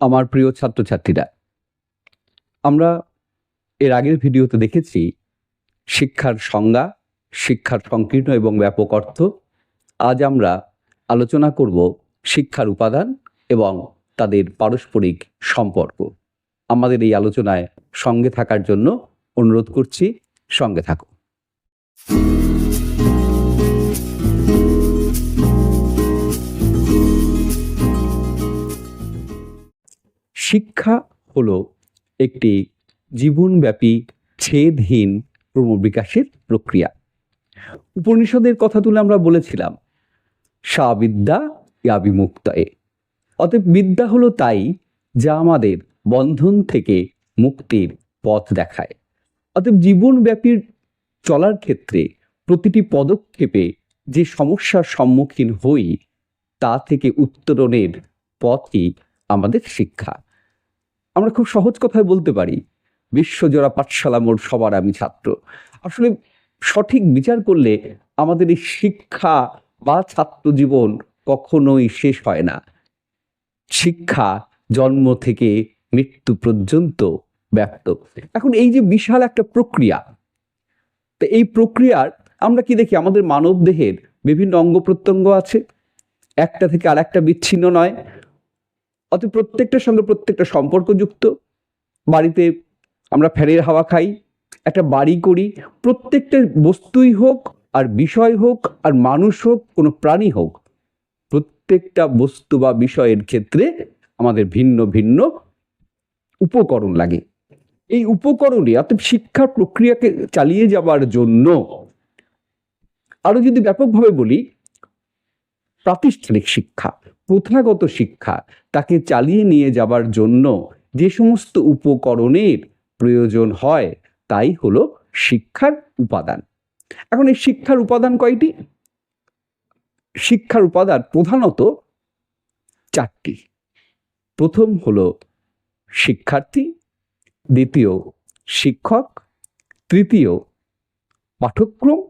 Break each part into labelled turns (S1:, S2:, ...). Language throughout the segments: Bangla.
S1: আমার প্রিয় ছাত্রছাত্রীরা, আমরা এর আগের ভিডিওতে দেখেছি শিক্ষার সংজ্ঞা, শিক্ষার সংকীর্ণ এবং ব্যাপক অর্থ। আজ আমরা আলোচনা করব শিক্ষার উপাদান এবং তাদের পারস্পরিক সম্পর্ক। আমাদের এই আলোচনায় সঙ্গে থাকার জন্য অনুরোধ করছি, সঙ্গে থাকো শিক্ষা হলো একটি জীবনব্যাপী ছেদহীন ক্রমবিকাশের প্রক্রিয়া। উপনিষদের কথা তুলে আমরা বলেছিলাম সা বিদ্যা ইয়া বিমুক্তয়ে অতএব বিদ্যা হলো তাই যা আমাদের বন্ধন থেকে মুক্তির পথ দেখায়। অতএব জীবনব্যাপী চলার ক্ষেত্রে প্রতিটি পদক্ষেপে যে সমস্যার সম্মুখীন হই, তা থেকে উত্তরণের পথই আমাদের শিক্ষা। আমরা খুব সহজ কথায় বলতে পারি, বিশ্বজোড়া পাঠশালা মোর সবার আমি ছাত্র। আসলে সঠিক বিচার করলে আমাদের এই শিক্ষা বা ছাত্র জীবন কখনোই শেষ হয় না। শিক্ষা জন্ম থেকে মৃত্যু পর্যন্ত ব্যক্ত এখন এই যে বিশাল একটা প্রক্রিয়া, তো এই প্রক্রিয়ার আমরা কি দেখি? আমাদের মানব দেহের বিভিন্ন অঙ্গ প্রত্যঙ্গ আছে। একটা থেকে আর একটা বিচ্ছিন্ন নয়। অত প্রত্যেকটার সঙ্গে প্রত্যেকটা সম্পর্কযুক্ত। বাড়িতে আমরা ফ্যানের হাওয়া খাই, একটা বাড়ি করি, প্রত্যেকটা বস্তুই হোক আর বিষয় হোক আর মানুষ হোক, কোনো প্রাণী হোক, প্রত্যেকটা বস্তু বা বিষয়ের ক্ষেত্রে আমাদের ভিন্ন ভিন্ন উপকরণ লাগে। এই উপকরণে অর্থাৎ শিক্ষার প্রক্রিয়াকে চালিয়ে যাবার জন্য আরও যদি ব্যাপকভাবে বলি, প্রাতিষ্ঠানিক শিক্ষা। প্রথাগত শিক্ষা তাকে চালিয়ে নিয়ে যাবার জন্য যে সমস্ত উপকরণের প্রয়োজন হয়, তাই হলো শিক্ষার উপাদান। এখন এই শিক্ষার উপাদান কয়টি? শিক্ষার উপাদান প্রধানত চারটি। প্রথম হলো শিক্ষার্থী, দ্বিতীয় শিক্ষক, তৃতীয় পাঠ্যক্রম,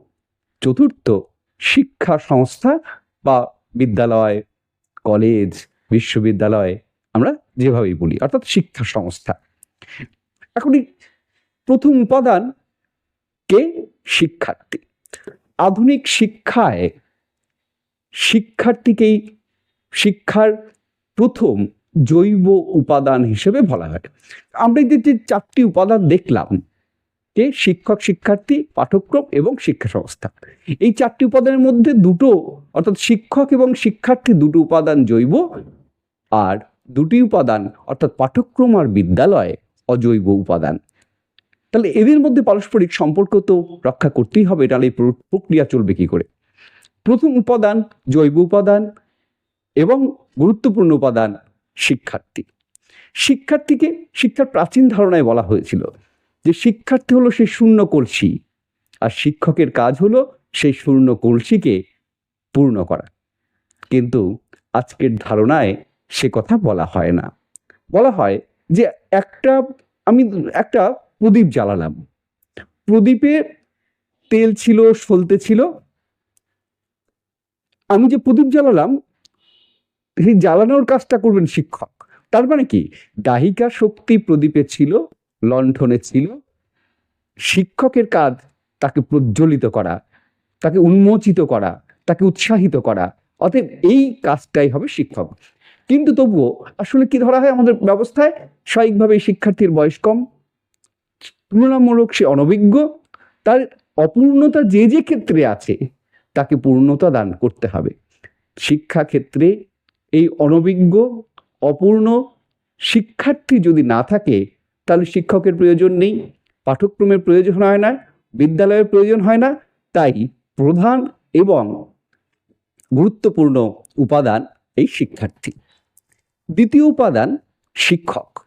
S1: চতুর্থ শিক্ষা সংস্থা বা বিদ্যালয় কলেজ বিশ্ববিদ্যালয়, আমরা যেভাবেই বলি, অর্থাৎ শিক্ষা সংস্থা। এখন প্রথম উপাদান কে? শিক্ষার্থী। আধুনিক শিক্ষায় শিক্ষার্থীকেই শিক্ষার প্রথম জৈব উপাদান হিসেবে বলা হয়। আমরা যে চারটি উপাদান দেখলাম যে শিক্ষক, শিক্ষার্থী, পাঠ্যক্রম এবং শিক্ষা সংস্থা। এই চারটি উপাদানের মধ্যে দুটো, অর্থাৎ শিক্ষক এবং শিক্ষার্থী দুটো উপাদান জৈব আর দুটি উপাদান, অর্থাৎ পাঠ্যক্রম আর বিদ্যালয়, অজৈব উপাদান। তাহলে এদের মধ্যে পারস্পরিক সম্পর্ক তো রক্ষা করতেই হবে, তাহলে এই প্রক্রিয়া চলবে কি করে? প্রথম উপাদান জৈব উপাদান এবং গুরুত্বপূর্ণ উপাদান শিক্ষার্থী। শিক্ষার্থীকে শিক্ষার প্রাচীন ধারণায় বলা হয়েছিল। যে শিক্ষার্থী হলো সেই শূন্য কলসি, আর শিক্ষকের কাজ হলো সেই শূন্য কলসিকে পূর্ণ করা। কিন্তু আজকের ধারণায় সে কথা বলা হয় না। বলা হয় যে একটা, আমি একটা প্রদীপ জ্বালালাম। প্রদীপে তেল ছিল, সলতে ছিল। আমি যে প্রদীপ জ্বালালাম, সেই জ্বালানোর কাজটা করবেন শিক্ষক। তার মানে কি? দাহিকা শক্তি প্রদীপে ছিল লণ্ঠনে ছিল। শিক্ষকের কাজ তাকে প্রজ্বলিত করা, তাকে উন্মোচিত করা, তাকে উৎসাহিত করা। অতএব এই কাজটাই হবে শিক্ষক। কিন্তু তবুও আসলে কি ধরা হয় আমাদের ব্যবস্থায়? স্বাভাবিকভাবে শিক্ষার্থীর বয়স কম। তুলনামূলক সে অনভিজ্ঞ। তার অপূর্ণতা যে যে ক্ষেত্রে আছে, তাকে পূর্ণতা দান করতে হবে। শিক্ষা ক্ষেত্রে এই অনভিজ্ঞ, অপূর্ণ শিক্ষার্থী যদি না থাকে তাহলে শিক্ষকের প্রয়োজন নেই, পাঠ্যক্রমের প্রয়োজন হয় না, বিদ্যালয়ের প্রয়োজন হয় না, তাই প্রধান এবং গুরুত্বপূর্ণ উপাদান এই শিক্ষার্থী। দ্বিতীয় উপাদান শিক্ষক।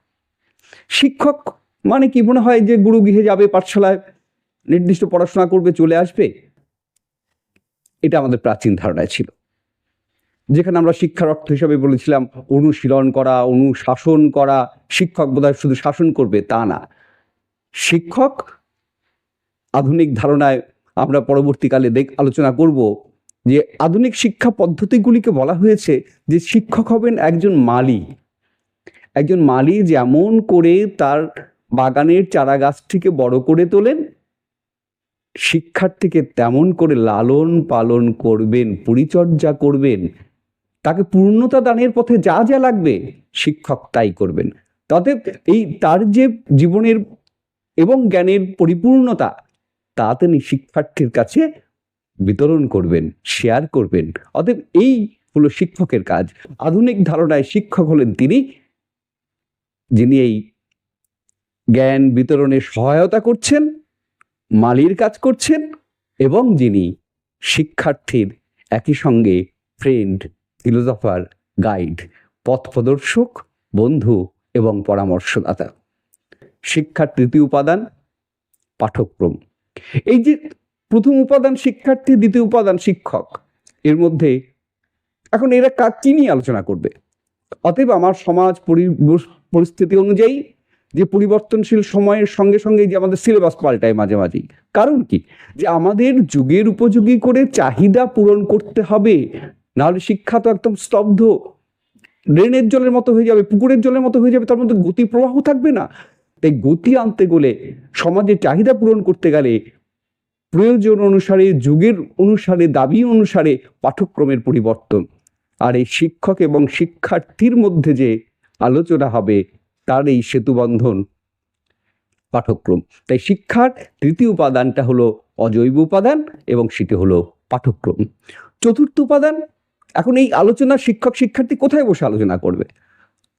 S1: শিক্ষক মানে কি? মনে হয় যে গুরু গৃহে যাবে, পাঠশালায় নির্দিষ্ট পড়াশোনা করবে, চলে আসবে। এটা আমাদের প্রাচীন ধারণায় ছিল। যেখানে আমরা শিক্ষার অর্থ হিসাবে বলেছিলাম, অনুশীলন করা, অনুশাসন করা, শিক্ষক বোধহয় শুধু শাসন করবে, তা না। শিক্ষক, আধুনিক ধারণায় আমরা পরবর্তীকালে দেখ, আলোচনা করব যে আধুনিক শিক্ষা পদ্ধতিগুলিকে বলা হয়েছে যে শিক্ষক হবেন একজন মালি। একজন মালি যেমন করে তার বাগানের চারা গাছটিকে বড় করে তোলেন, শিক্ষার্থীকে তেমন করে লালন পালন করবেন, পরিচর্যা করবেন তাকে পূর্ণতা দানের পথে যা যা লাগবে শিক্ষক তাই করবেন। তাতে এই তার যে জীবনের এবং জ্ঞানের পরিপূর্ণতা, তা তিনি শিক্ষার্থীর কাছে বিতরণ করবেন শেয়ার করবেন। অতএব এই হলো শিক্ষকের কাজ। আধুনিক ধারণায় শিক্ষক হলেন তিনি, যিনি এই জ্ঞান বিতরণে সহায়তা করছেন, মালির কাজ করছেন এবং যিনি শিক্ষার্থীর একই সঙ্গে ফ্রেন্ড ফিলোজফার গাইড পথ প্রদর্শক, বন্ধু এবং পরামর্শদাতা। শিক্ষার তৃতীয় উপাদান, পাঠক্রম। এই যে প্রথম উপাদান শিক্ষার্থী, দ্বিতীয় উপাদান শিক্ষক, এর মধ্যে এখন এরা কাজ কি নিয়ে আলোচনা করবে? অতএব আমার সমাজ পরি- পরিস্থিতি অনুযায়ী যে পরিবর্তনশীল সময়ের সঙ্গে সঙ্গে যে আমাদের সিলেবাস পাল্টায় মাঝে মাঝেই। কারণ কি? যে আমাদের যুগের উপযোগী করে চাহিদা পূরণ করতে হবে নাহলে শিক্ষা তো একদম স্তব্ধ। ড্রেনের জলের মতো হয়ে যাবে, পুকুরের জলের মতো হয়ে যাবে, তার মধ্যে গতি প্রবাহ থাকবে না। তাই গতি আনতে গেলে সমাজের চাহিদা পূরণ করতে গেলে প্রয়োজন অনুসারে, যুগের অনুসারে, দাবি অনুসারে পাঠ্যক্রমের পরিবর্তন। আর এই শিক্ষক এবং শিক্ষার্থীর মধ্যে যে আলোচনা হবে, তার এই সেতুবন্ধন পাঠ্যক্রম। তাই শিক্ষার তৃতীয় উপাদানটা হলো অজৈব উপাদান এবং সেটি হলো পাঠ্যক্রম। চতুর্থ উপাদান এখন এই আলোচনা শিক্ষক শিক্ষার্থী কোথায় বসে আলোচনা করবে?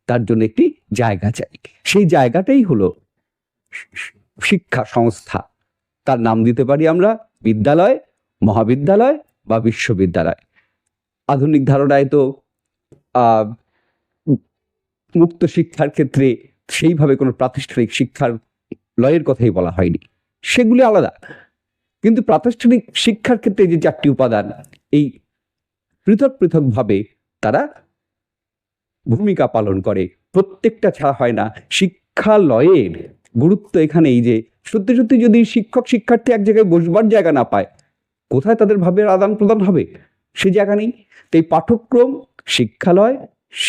S1: তার জন্য একটি জায়গা চাই। সেই জায়গাটাই হলো শিক্ষা সংস্থা। তার নাম দিতে পারি আমরা বিদ্যালয়, মহাবিদ্যালয় বা বিশ্ববিদ্যালয়। আধুনিক ধারণায় তো মুক্ত শিক্ষার ক্ষেত্রে সেইভাবে কোনো প্রাতিষ্ঠানিক শিক্ষার লয়ের কথাই বলা হয়নি। সেগুলি আলাদা। কিন্তু প্রাতিষ্ঠানিক শিক্ষার ক্ষেত্রে যে চারটি উপাদান, এই পৃথক পৃথকভাবে তারা ভূমিকা পালন করে। প্রত্যেকটা ছাড়া হয় না। শিক্ষালয়ের গুরুত্ব এখানে এই যে সত্যি সত্যি যদি শিক্ষক, শিক্ষার্থী এক জায়গায় বসবার জায়গা না পায়, কোথায় তাদের ভাবের আদান প্রদান হবে? সে জায়গা নেই। তাই পাঠ্যক্রম, শিক্ষালয়,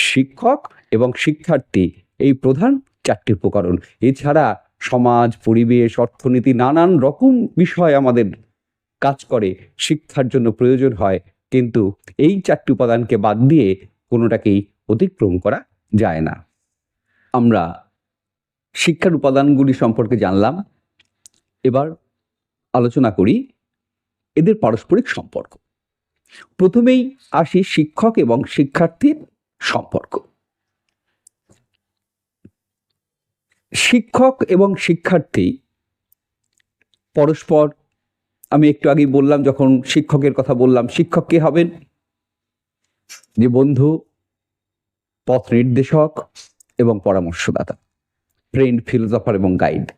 S1: শিক্ষক এবং শিক্ষার্থী এই প্রধান চারটি উপকরণ। এছাড়া সমাজ, পরিবেশ, অর্থনীতি নানান রকম বিষয় আমাদের কাজ করে। শিক্ষার জন্য প্রয়োজন হয়। কিন্তু এই চারটি উপাদানকে বাদ দিয়ে কোনোটাকেই অতিক্রম করা যায় না। আমরা শিক্ষার উপাদানগুলি সম্পর্কে জানলাম। এবার আলোচনা করি এদের পারস্পরিক সম্পর্ক। প্রথমেই আসি শিক্ষক এবং শিক্ষার্থীর সম্পর্ক। শিক্ষক এবং শিক্ষার্থী পরস্পর আমি একটু আগেই বললাম, যখন শিক্ষকের কথা বললাম, শিক্ষক কে হবেন? যে বন্ধু, পথ নির্দেশক এবং পরামর্শদাতা ফ্রেন্ড ফিলোজফার এবং গাইড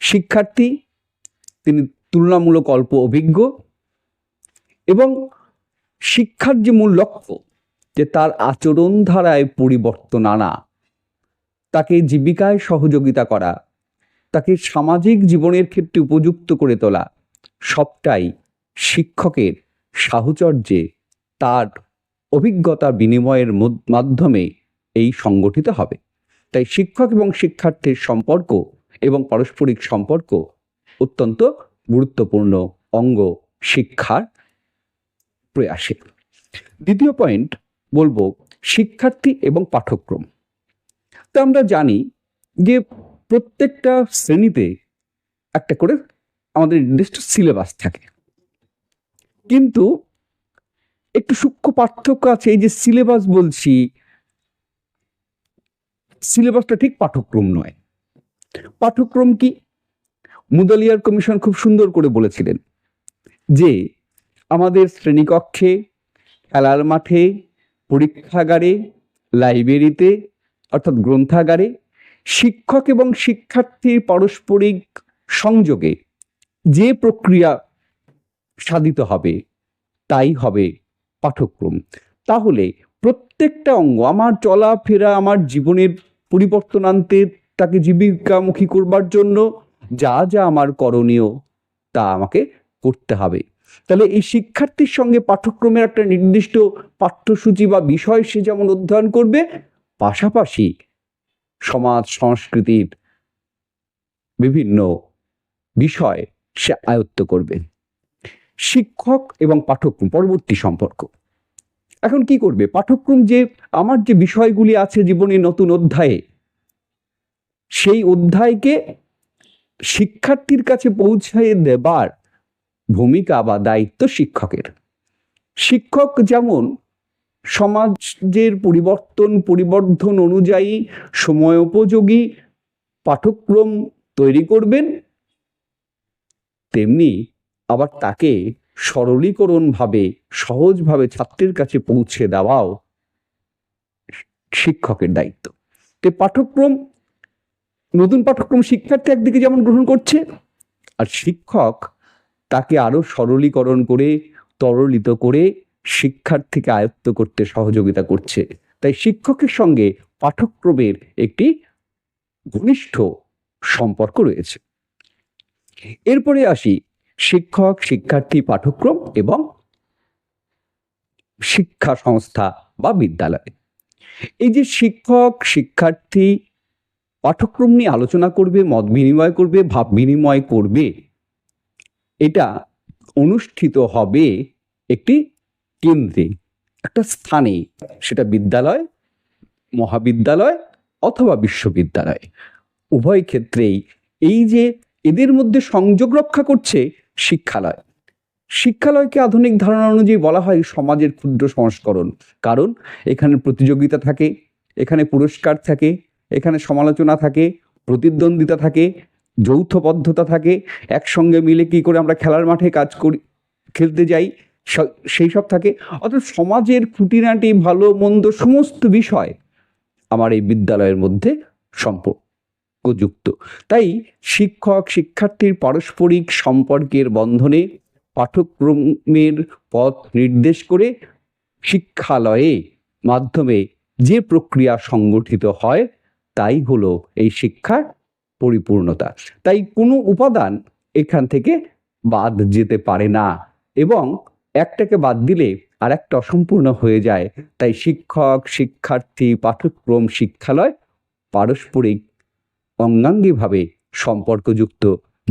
S1: শিক্ষার্থী, তিনি তুলনামূলক অল্প অভিজ্ঞ এবং শিক্ষার যে মূল লক্ষ্য, যে তার আচরণ ধারায় পরিবর্তন আনা, তাকে জীবিকায় সহযোগিতা করা, তাকে সামাজিক জীবনের ক্ষেত্রে উপযুক্ত করে তোলা সবটাই শিক্ষকের সাহচর্যে তার অভিজ্ঞতা বিনিময়ের মাধ্যমে এই সংগঠিত হবে। তাই শিক্ষক এবং শিক্ষার্থীর সম্পর্ক এবং পারস্পরিক সম্পর্ক অত্যন্ত গুরুত্বপূর্ণ অঙ্গ শিক্ষার প্রয়াসে। দ্বিতীয় পয়েন্ট বলব শিক্ষার্থী এবং পাঠ্যক্রম। তা আমরা জানি যে প্রত্যেকটা শ্রেণীতে একটা করে আমাদের নির্দিষ্ট সিলেবাস থাকে। কিন্তু একটু সূক্ষ্ম পার্থক্য আছে, এই যে সিলেবাস বলছি সিলেবাসটা ঠিক পাঠ্যক্রম নয়। পাঠ্যক্রম কি? মুদালিয়ার কমিশন খুব সুন্দর করে বলেছিলেন যে, আমাদের শ্রেণীকক্ষে, খেলার মাঠে, পরীক্ষাগারে, লাইব্রেরিতে, অর্থাৎ গ্রন্থাগারে, শিক্ষক এবং শিক্ষার্থীর পারস্পরিক সংযোগে যে প্রক্রিয়া সাধিত হবে, তাই হবে পাঠক্রম তাহলে প্রত্যেকটা অঙ্গ, আমার চলাফেরা, আমার জীবনের পরিবর্তন আনতে, তাকে জীবিকামুখী করবার জন্য যা যা আমার করণীয়, তা আমাকে করতে হবে। তাহলে এই শিক্ষার্থীর সঙ্গে পাঠ্যক্রমের একটা নির্দিষ্ট পাঠ্যসূচি বা বিষয় সে যেমন অধ্যয়ন করবে, পাশাপাশি সমাজ, সংস্কৃতির বিভিন্ন বিষয় সে আয়ত্ত করবে শিক্ষক এবং পাঠ্যক্রম, পরবর্তী সম্পর্ক। এখন কি করবে? পাঠ্যক্রম যে, আমার যে বিষয়গুলি আছে জীবনের নতুন অধ্যায়ে, সেই অধ্যায়কে শিক্ষার্থীর কাছে পৌঁছায় দেবার ভূমিকা বা দায়িত্ব শিক্ষকের। শিক্ষক যেমন সমাজের পরিবর্তন, পরিবর্ধন অনুযায়ী সময়োপযোগী পাঠ্যক্রম তৈরি করবেন তেমনি আবার তাকে সরলীকরণভাবে, সহজভাবে ছাত্রের কাছে পৌঁছে দেওয়াও শিক্ষকের দায়িত্ব। তো পাঠ্যক্রম, নতুন পাঠ্যক্রম শিক্ষার্থী একদিকে যেমন গ্রহণ করছে, আর শিক্ষক তাকে আরও সরলীকরণ করে, তরলিত করে শিক্ষার্থীকে আয়ত্ত করতে সহযোগিতা করছে। তাই শিক্ষকের সঙ্গে পাঠ্যক্রমের একটি ঘনিষ্ঠ সম্পর্ক রয়েছে। এরপরে আসি শিক্ষক, শিক্ষার্থী পাঠ্যক্রম এবং শিক্ষা সংস্থা বা বিদ্যালয়। এই যে শিক্ষক, শিক্ষার্থী পাঠ্যক্রম নিয়ে আলোচনা করবে, মত বিনিময় করবে, ভাব বিনিময় করবে, এটা অনুষ্ঠিত হবে একটি কেন্দ্রে, একটা স্থানে, সেটা বিদ্যালয়, মহাবিদ্যালয় অথবা বিশ্ববিদ্যালয়। উভয় ক্ষেত্রেই এই যে এদের মধ্যে সংযোগ রক্ষা করছে শিক্ষালয়। শিক্ষালয়কে আধুনিক ধারণা অনুযায়ী বলা হয় সমাজের ক্ষুদ্র সংস্করণ। কারণ এখানে প্রতিযোগিতা থাকে, এখানে পুরস্কার থাকে, এখানে সমালোচনা থাকে, প্রতিদ্বন্দ্বিতা থাকে, যৌথবদ্ধতা থাকে, একসঙ্গে মিলে কি করে আমরা খেলার মাঠে কাজ করি, খেলতে যাই সেই সব থাকে। অর্থাৎ সমাজের খুঁটিনাটি ভালো, মন্দ সমস্ত বিষয় আমার এই বিদ্যালয়ের মধ্যে সম্পর্কযুক্ত তাই শিক্ষক, শিক্ষার্থীর পারস্পরিক সম্পর্কের বন্ধনে পাঠ্যক্রমের পথ নির্দেশ করে শিক্ষালয়ে মাধ্যমে যে প্রক্রিয়া সংগঠিত হয়, তাই হলো এই শিক্ষার পরিপূর্ণতা। তাই কোনো উপাদান এখান থেকে বাদ যেতে পারে না এবং একটাকে বাদ দিলে আর একটা অসম্পূর্ণ হয়ে যায়। তাই শিক্ষক, শিক্ষার্থী, পাঠ্যক্রম, শিক্ষালয় পারস্পরিক অঙ্গাঙ্গিভাবে সম্পর্কযুক্ত,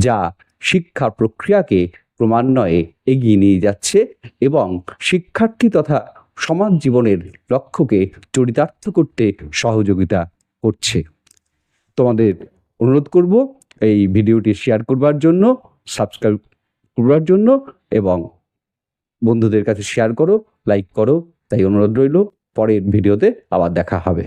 S1: যা শিক্ষা প্রক্রিয়াকে ক্রমান্বয়ে এগিয়ে নিয়ে যাচ্ছে এবং শিক্ষার্থী তথা সমাজ জীবনের লক্ষ্যকে চরিতার্থ করতে সহযোগিতা করছে। তোমাদের অনুরোধ করব এই ভিডিওটি শেয়ার করবার জন্য, সাবস্ক্রাইব করবার জন্য এবং বন্ধুদের কাছে শেয়ার করো, লাইক করো, তাই অনুরোধ রইল, পরের ভিডিওতে আবার দেখা হবে।